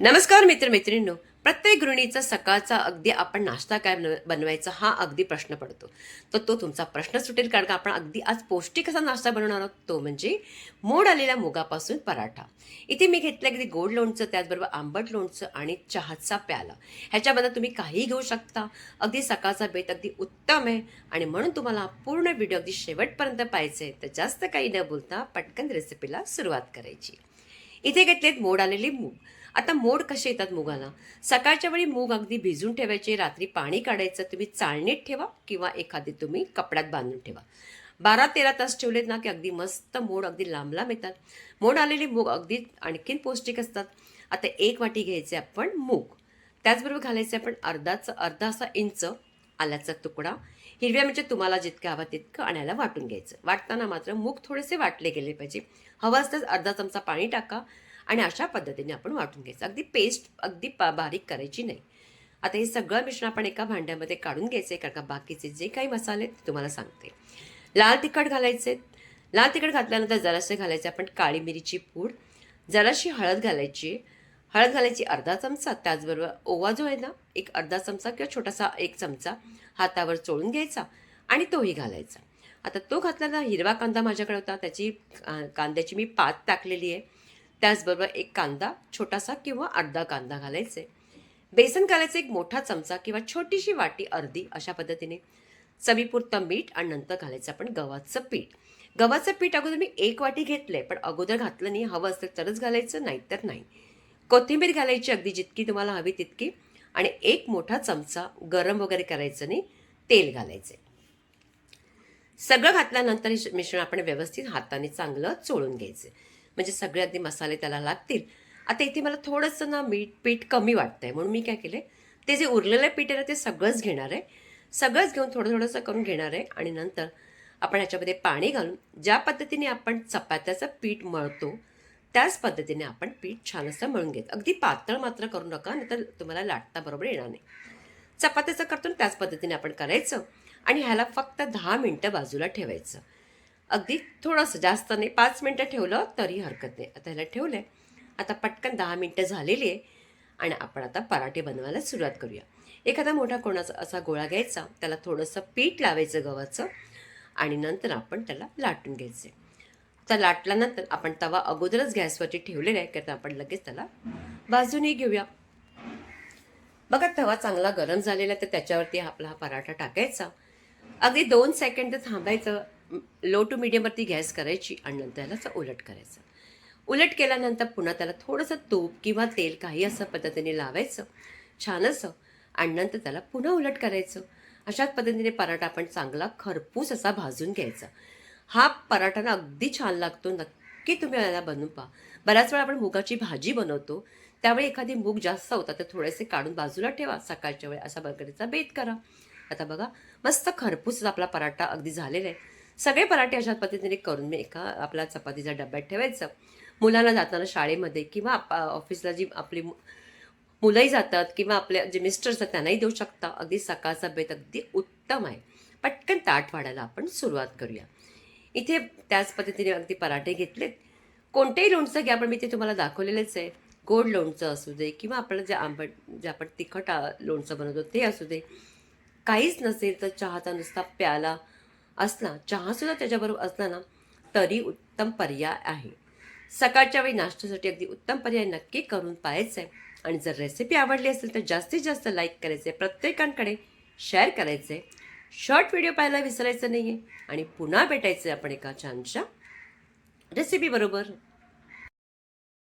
नमस्कार मित्रमैत्रिणींनो. प्रत्येक गृहिणीचा सकाळचा अगदी आपण नाश्ता काय बनव- बनवायचा हा अगदी प्रश्न पडतो. तर तो तुमचा प्रश्न सुटेल कारण का आपण अगदी आज पौष्टिक असा नाश्ता बनवणार आहोत. तो म्हणजे मोड आलेल्या मुगापासून पराठा. इथे मी घेतलं अगदी गोड लोणचं त्याचबरोबर आंबट लोणचं आणि चहाचा प्याला. ह्याच्याबद्दल तुम्ही काहीही घेऊ शकता. अगदी सकाळचा बेत अगदी उत्तम आहे. आणि म्हणून तुम्हाला पूर्ण व्हिडिओ अगदी शेवटपर्यंत पाहिजे आहे तर जास्त काही न बोलता पटकन रेसिपीला सुरुवात करायची. इथे घेतलेत मोड आलेली मूग. आता मोड कसे येतात मुगाला सकाळच्या वेळी मूग अगदी भिजून ठेवायचे रात्री पाणी काढायचं तुम्ही चाळणीत ठेवा किंवा एखादी तुम्ही कपड्यात बांधून ठेवा. बारा तेरा तास ठेवलेत ना की अगदी मस्त मोड अगदी लांब लांब येतात. मोड आलेली मूग अगदी आणखीन पौष्टिक असतात. आता एक वाटी घ्यायचे आपण मूग. त्याचबरोबर घालायचे आपण अर्धाचं अर्धा असा इंच आल्याचा तुकडा. हिरव्या म्हणजे तुम्हाला जितकं हवा तितकं आणायला वाटून घ्यायचं. वाटताना मात्र मूग थोडेसे वाटले गेले पाहिजे. हवं असतं अर्धा चमचा पाणी टाका. आणि अशा पद्धतीने आपण वाटून घ्यायचं. अगदी पेस्ट अगदी पा बारीक करायची नाही. आता हे सगळं मिश्रण आपण एका भांड्यामध्ये काढून घ्यायचे कारण का बाकीचे जे काही मसाले ते तुम्हाला सांगते. लाल तिखट घालायचे. लाल तिखट घातल्यानंतर जरासे घालायचे आपण काळी मिरीची पूड. जराशी हळद घालायची. हळद घालायची अर्धा चमचा. त्याचबरोबर ओवा जो आहे ना एक अर्धा चमचा किंवा छोटासा एक चमचा हातावर चोळून घ्यायचा आणि तोही घालायचा. आता तो घातल्यानंतर हिरवा कांदा माझ्याकडे होता. त्याची कांद्याची मी पात टाकलेली आहे. त्याचबरोबर एक कांदा छोटासा किंवा अर्धा कांदा घालायचे. बेसन घालायचं एक मोठा चमचा किंवा छोटीशी वाटी अर्धी अशा पद्धतीने. चवीपुरतं मीठ आणि नंतर घालायचं आपण गव्हाचं पीठ. गव्हाचं पीठ अगोदर मी एक वाटी घेतलंय पण अगोदर घातलं नाही. हवं असेल तरच घालायचं नाही तर नाही. कोथिंबीर घालायची अगदी जितकी तुम्हाला हवी तितकी आणि एक मोठा चमचा गरम वगैरे करायचं नाही तेल घालायचे. सगळं घातल्यानंतर हे मिश्रण आपण व्यवस्थित हाताने चांगलं चोळून घ्यायचे. म्हणजे सगळे अगदी मसाले त्याला लागतील. आता इथे मला थोडंसं ना मीठ पीठ कमी वाटतंय. म्हणून मी काय केले ते जे उरलेलं पीठ आहे ना ते सगळंच घेणार आहे. सगळंच घेऊन थोडं थोडंसं करून घेणार आहे. आणि नंतर आपण ह्याच्यामध्ये पाणी घालून ज्या पद्धतीने आपण चपात्याचं पीठ मळतो त्याच पद्धतीने आपण पीठ छान असं मळून घेत. अगदी पातळ मात्र करू नका नाहीतर तुम्हाला लाटता बरोबर येणार नाही. चपात्याचं करतो ना त्याच पद्धतीने आपण करायचं. आणि ह्याला फक्त दहा मिनटं बाजूला ठेवायचं. अगदी थोडंसं जास्त नाही पाच मिनटं ठेवलं तरी हरकत नाही. आता ह्याला ठेवलं आहे आता पटकन दहा मिनटं झालेली आहे आणि आपण आता पराठे बनवायला सुरुवात करूया. एखादा मोठा कोणाचा असा गोळा घ्यायचा त्याला थोडंसं पीठ लावायचं गव्हाचं आणि नंतर आपण त्याला लाटून घ्यायचे तर लाटल्यानंतर आपण तवा अगोदरच गॅसवरती ठेवलेला आहे कारण आपण लगेच त्याला बाजूने घेऊया. बघा तवा चांगला गरम झालेला तर त्याच्यावरती आपला हा पराठा टाकायचा. अगदी दोन सेकंड थांबायचं. लो टू मिडियमवरती गॅस करायची आणि नंतर त्याला असं उलट करायचं. उलट केल्यानंतर पुन्हा त्याला थोडंसं तूप किंवा तेल काही असं पद्धतीने लावायचं छान असं. आणि नंतर त्याला पुन्हा उलट करायचं. अशाच पद्धतीने पराठा आपण चांगला खरपूस असा भाजून घ्यायचा. हा पराठा ना अगदी छान लागतो. नक्की तुम्ही याला बनवून पहा. बऱ्याच वेळा आपण मुगाची भाजी बनवतो. त्यावेळी एखादी मूग जास्त होता तर थोडेसे काढून बाजूला ठेवा. सकाळच्या वेळी असा बर्गरीचा बेत करा. आता बघा मस्त खरपूस आपला पराठा अगदी झालेला आहे. सगळे पराठे अशा पद्धतीने करून मी एका आपल्या चपातीचा डब्यात ठेवायचं. मुलांना जाताना शाळेमध्ये किंवा आप- ऑफिसला जी आपली मुलंही जातात किंवा आपल्या जे मिस्टर्स आहेत त्यांनाही देऊ शकता. अगदी सकाळचा बेत अगदी उत्तम आहे. पटकन ताट वाढायला आपण सुरुवात करूया. इथे त्याच पद्धतीने अगदी पराठे घेतलेत. कोणतेही लोणचं घ्या पण मी ते तुम्हाला दाखवलेलेच आहे. गोड लोणचं असू दे किंवा आपलं जे आंबट जे आपण तिखट लोणचं बनवतो ते असू दे. काहीच नसेल तर चहाचा नुसता प्याला. असला चहासुद्धा त्याच्याबरोबर असला ना तरी उत्तम पर्याय आहे. सकाळच्या वेळी नाश्त्यासाठी अगदी उत्तम पर्याय नक्की करून पाहायचं आहे आणि जर रेसिपी आवडली असेल तर जास्तीत जास्त लाईक करायचे प्रत्येकांकडे शेअर करायचे शॉर्ट व्हिडिओ पाहायला विसरायचं नाही आहे आणि पुन्हा भेटायचं आपण एका छानशा रेसिपी बरोबर.